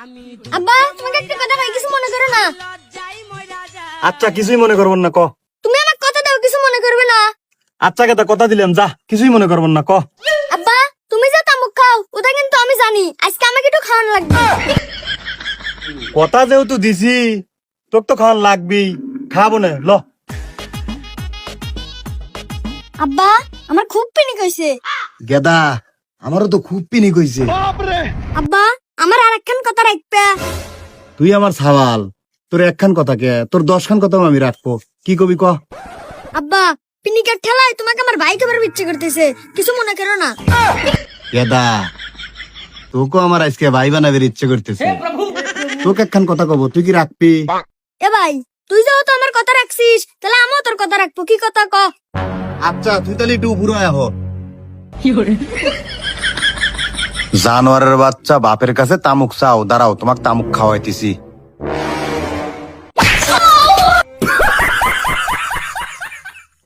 আব্বা তোমাকে একটা কথা কই কিছু মনে করো না। আচ্ছা কিছুই মনে করবেন না ক। তুমি আমার কথা দাও কিছু মনে করবে না। আচ্ছা কথা কথা দিলাম যা কিছুই মনে করবেন না ক। আব্বা তুমি যে তামুক খাও ওটা কিন্তু আমি জানি। আজকে আমাকে একটু খাওয়ানো লাগবে। কথা যেহেতু দিছি তোর তো খাওয়ান লাগবেই। খাব না ল। আব্বা আমার খুব পিনি কইছে গেদা আমারও তো খুব পিনি কইছে আব্বা আমার আর একখান কথা রাখবে। তুই আমার সাওয়াল। তোর একখান কথা কে? তোর দশখান কথা আমি রাখব। কি কবি ক? আব্বা পিনিকের ঠেলায় তোমাকে আমার ভাই খাবার ইচ্ছে করতেছে। কিছু মনে করো না। গেদা তোকে আমার আজকে ভাই বানাবের ইচ্ছে করতেছে। তোকে একখান কথা কব তুই কি রাখবি? এ ভাই তুই যাও তো আমার কথা রাখছিস তাহলে আমিও তোর কথা রাখব। কি কথা ক? আচ্ছা তুই তাহলে একটু বুড়ো আহ। জানোয়ারের বাচ্চা বাপের কাছে তামুক চাও দাঁড়াও তোমাক তামুক খাওয়াইতেছি।